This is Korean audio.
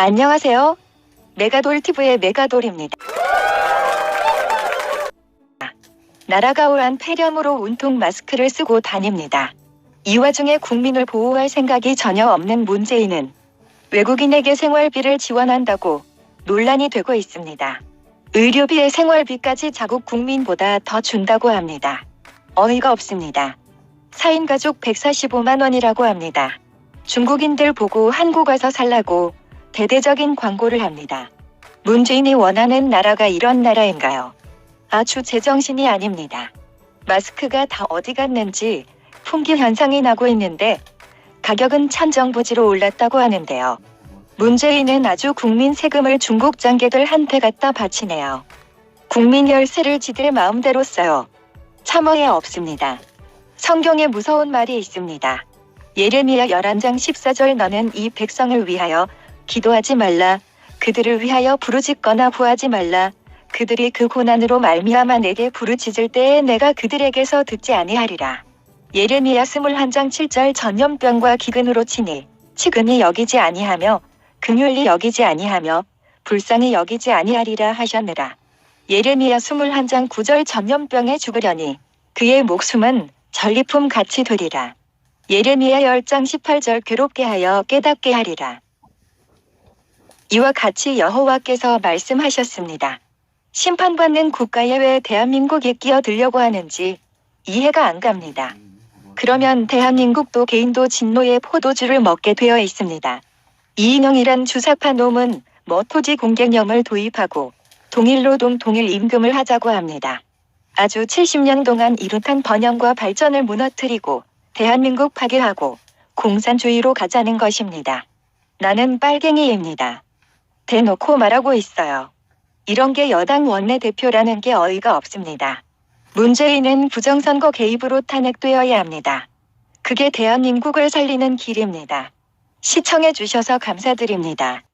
안녕하세요. 메가돌 TV의 메가돌입니다. 나라가 오한 폐렴으로 온통 마스크를 쓰고 다닙니다. 이 와중에 국민을 보호할 생각이 전혀 없는 문재인은 외국인에게 생활비를 지원한다고 논란이 되고 있습니다. 의료비에 생활비까지 자국 국민보다 더 준다고 합니다. 어이가 없습니다. 4인 가족 145만 원이라고 합니다. 중국인들 보고 한국 와서 살라고 대대적인 광고를 합니다. 문재인이 원하는 나라가 이런 나라인가요? 아주 제정신이 아닙니다. 마스크가 다 어디 갔는지 품귀 현상이 나고 있는데 가격은 천정부지로 올랐다고 하는데요. 문재인은 아주 국민 세금을 중국 장개들한테 갖다 바치네요. 국민 열세를 지들 마음대로 써요. 참어에 없습니다. 성경에 무서운 말이 있습니다. 예레미야 11장 14절 너는 이 백성을 위하여 기도하지 말라 그들을 위하여 부르짖거나 구하지 말라 그들이 그 고난으로 말미암아 내게 부르짖을 때에 내가 그들에게서 듣지 아니하리라. 예레미야 21장 7절 전염병과 기근으로 치니 치근이 여기지 아니하며 긍휼히 여기지 아니하며 불쌍히 여기지 아니하리라 하셨느라. 예레미야 21장 9절 전염병에 죽으려니 그의 목숨은 전리품 같이 되리라. 예레미야 10장 18절 괴롭게 하여 깨닫게 하리라. 이와 같이 여호와께서 말씀하셨습니다. 심판받는 국가에 왜 대한민국이 끼어들려고 하는지 이해가 안 갑니다. 그러면 대한민국도 개인도 진노의 포도주를 먹게 되어 있습니다. 이인영이란 주사파 놈은 뭐 토지 공개념을 도입하고 동일노동 동일 임금을 하자고 합니다. 아주 70년 동안 이룩한 번영과 발전을 무너뜨리고 대한민국 파괴하고 공산주의로 가자는 것입니다. 나는 빨갱이입니다. 대놓고 말하고 있어요. 이런 게 여당 원내대표라는 게 어이가 없습니다. 문재인은 부정선거 개입으로 탄핵되어야 합니다. 그게 대한민국을 살리는 길입니다. 시청해 주셔서 감사드립니다.